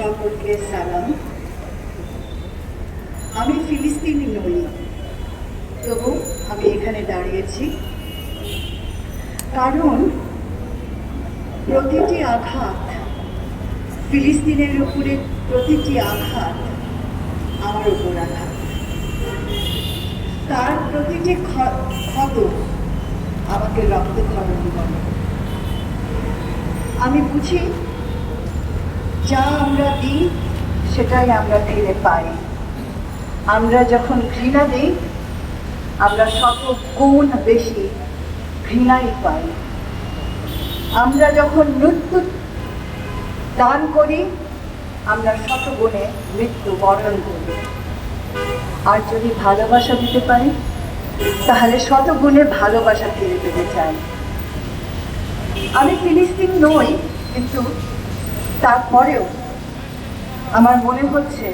সকলকে সালাম। আমি ফিলিস্তিনি নই তবু আমি এখানে দাঁড়িয়েছি। কারণ প্রতিটি আঘাত ফিলিস্তিনের উপরে প্রতিটি আঘাত আমার উপর আঘাত। তার প্রতিটি ক্ষ- ক্ষত আমাকে রক্তক্ষরণ করে। আমি বুঝি যা আমরা দিই, সেটাই আমরা ফিরে পাই। আমরা যখন ঘৃণা দিই, আমরা শত গুণ বেশি ঘৃণাই পাই। আমরা যখন মৃত্যু দান করি, আমরা শত গুণে মৃত্যু বরণ করি। আর যদি ভালোবাসা দিতে পারি, তাহলে শত গুণে ভালোবাসা ফিরে পেতে চাই। আমি ফিলিস্তিন নই, কিন্তু তারপরেও আমার মনে হচ্ছে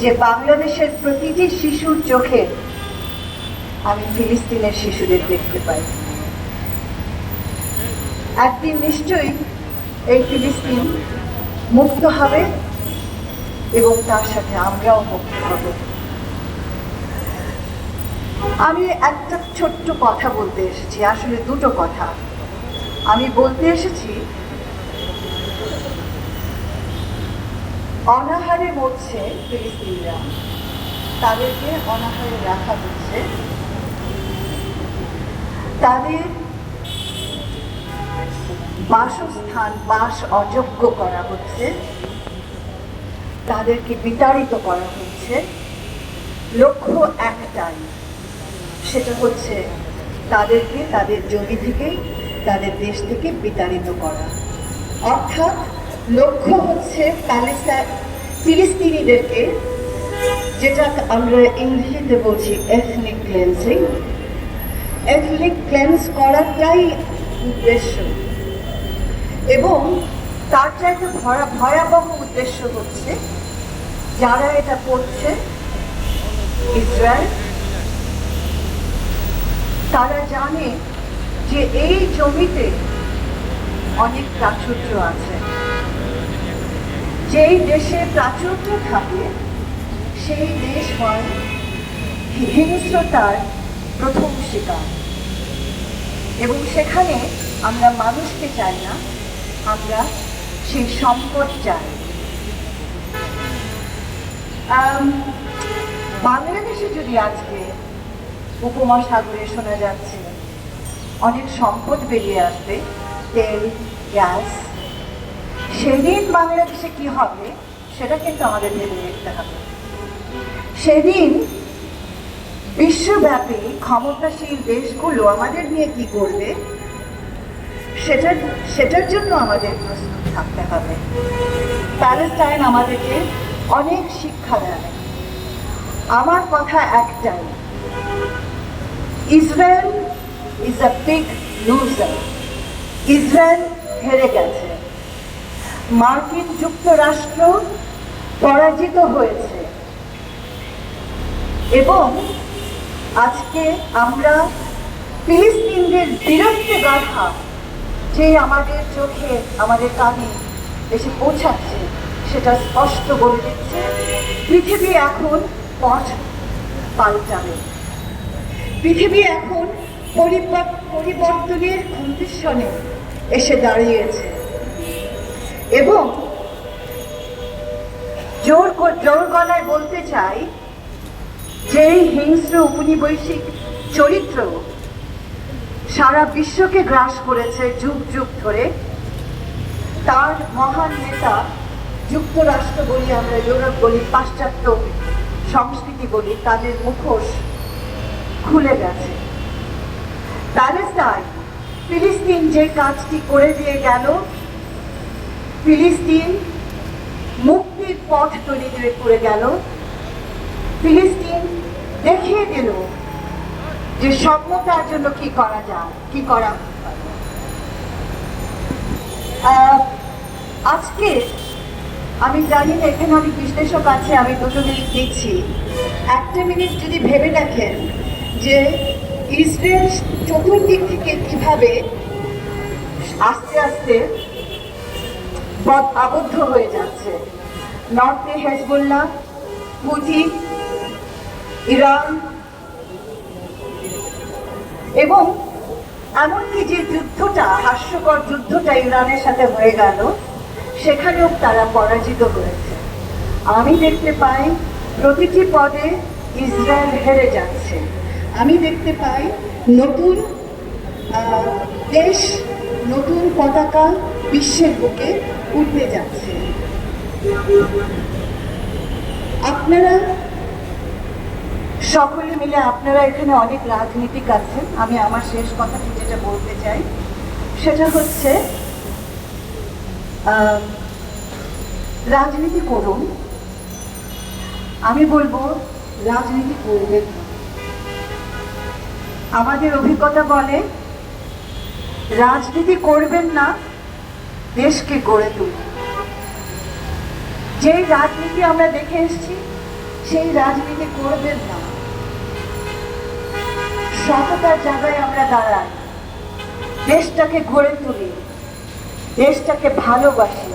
যে বাংলাদেশের প্রতিটি শিশুর চোখে আমি ফিলিস্তিনের শিশুদের দেখতে পাই। একদিন নিশ্চয়ই এই ফিলিস্তিন মুক্ত হবে এবং তার সাথে আমরাও মুক্ত হব। আমি একটা ছোট্ট কথা বলতে এসেছি, আসলে দুটো কথা। আমি বলতে এসেছি অনাহারে মরছে ফিলিস্তিনিরা। তাদেরকে অনাহারে রাখা হচ্ছে। তাদের বাসস্থান, বাস অযোগ্য করা হচ্ছে। তাদেরকে বিতাড়িত করা হচ্ছে। লক্ষ্য একটাই, সেটা হচ্ছে তাদেরকে তাদের জমি থেকে তাদের দেশ থেকে বিতাড়িত করা। অর্থাৎ লক্ষ্য হচ্ছে ফিলিস্তিনিদেরকে, যেটা আমরা ইংরেজিতে বলছি এথনিক ক্লেন্সিং এথনিক ক্লেন্স করাটাই উদ্দেশ্য। এবং তার চাইতে ভয়া- ভয়াবহ উদ্দেশ্য হচ্ছে, যারা এটা করছে, ইসরায়েল, তারা জানে যে এই জমিতে অনেক প্রাচুর্য আছে। যেই দেশে প্রাচুর্য থাকে, সেই দেশ হয় হিংস্রতার প্রথম শিকার। এবং সেখানে আমরা মানুষকে চাই না, আমরা সেই সম্পদ চাই। বাংলাদেশে যদি আজকে উপমহাসাগরে শোনা যাচ্ছে, অনেক সম্পদ বেরিয়ে আসবে, তেল, গ্যাস সেদিন বাংলাদেশে কি হবে, সেটা কিন্তু আমাদের ভেবে দেখতে হবে। সেদিন বিশ্বব্যাপী ক্ষমতাশীল দেশগুলো আমাদের নিয়ে কি করবে সেটার সেটার জন্য আমাদের প্রস্তুত থাকতে হবে। প্যালেস্টাইন আমাদেরকে অনেক শিক্ষা দেয়। আমার কথা একটাই, Israel is a big loser Israel হেরে গেছে। মার্কিন যুক্তরাষ্ট্র পরাজিত হয়েছে। এবং আজকে আমরা ফিলিস্তিনদের বিরুদ্ধে গাথা যে আমাদের চোখে, আমাদের কানে এসে পৌঁছাচ্ছে, সেটা স্পষ্ট বলে দিচ্ছে। পৃথিবী এখন পথ পাল্টাবে। পৃথিবী এখন পরিবর- পরিবর্তনের কন্ডিশনে এসে দাঁড়িয়েছে। এবং জোর জোর গলায় বলতে চাই যে এই হিংস্র উপনিবৈশিক চরিত্র সারা বিশ্বকে গ্রাস করেছে যুগ যুগ ধরে। তার মহান নেতা যুক্তরাষ্ট্র বলি আমরা, ইউরোপ বলি, পাশ্চাত্য সংস্কৃতি বলি, তাদের মুখোশ খুলে গেছে। প্যালেস্টাইন, ফিলিস্তিন যে কাজটি করে দিয়ে গেল ফিলিস্তিন মুক্তির পথ তৈরি করে- গেল। ফিলিস্তিন দেখিয়ে দিল যে সম্যতার জন্য কি করা যায়, কি করা আজকে আমি জানি না, এখানে অনেক বিশ্লেষক আছে, আমি দুটো মিনিট দিচ্ছি একটা মিনিট যদি ভেবে দেখেন যে ইসরায়েল চতুর্দিক থেকে কীভাবে আস্তে আস্তে বদ- আবদ্ধ হয়ে যাচ্ছে। নর্থে হেজবুল্লাহ হুথি ইরান, এবং এমনকি যে যুদ্ধটা, হাস্যকর যুদ্ধটা ইরানের সাথে হয়ে গেল, সেখানেও তারা পরাজিত হয়েছে। আমি দেখতে পাই, প্রতিটি পদে ইসরায়েল হেরে যাচ্ছে। আমি দেখতে পাই, নতুন দেশ নতুন পতাকা বিশ্বের বুকে উঠতে যাচ্ছে। আপনারা সকলে মিলে, আপনারা এখানে অনেক রাজনীতিক আছেন, আমি আমার শেষ কথাটি যেটা বলতে চাই, সেটা হচ্ছে রাজনীতি করুন। আমি বলব, রাজনীতি করবেন আমাদের অভিজ্ঞতা বলে রাজনীতি করবেন না, দেশকে গড়ে তুলুন। যে রাজনীতি আমরা দেখে এসেছি, সেই রাজনীতি করবেন না। সততার জায়গায় আমরা দাঁড়াই। দেশটাকে গড়ে তুলি, দেশটাকে ভালোবাসি।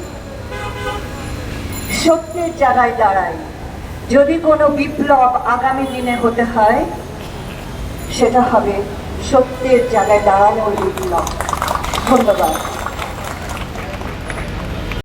সত্যের জায়গায় দাঁড়াই। যদি কোনো বিপ্লব আগামী দিনে হতে হয়, সেটা হবে সত্যের জায়গায় দাঁড়ানোর বিপ্লব ধন্যবাদ।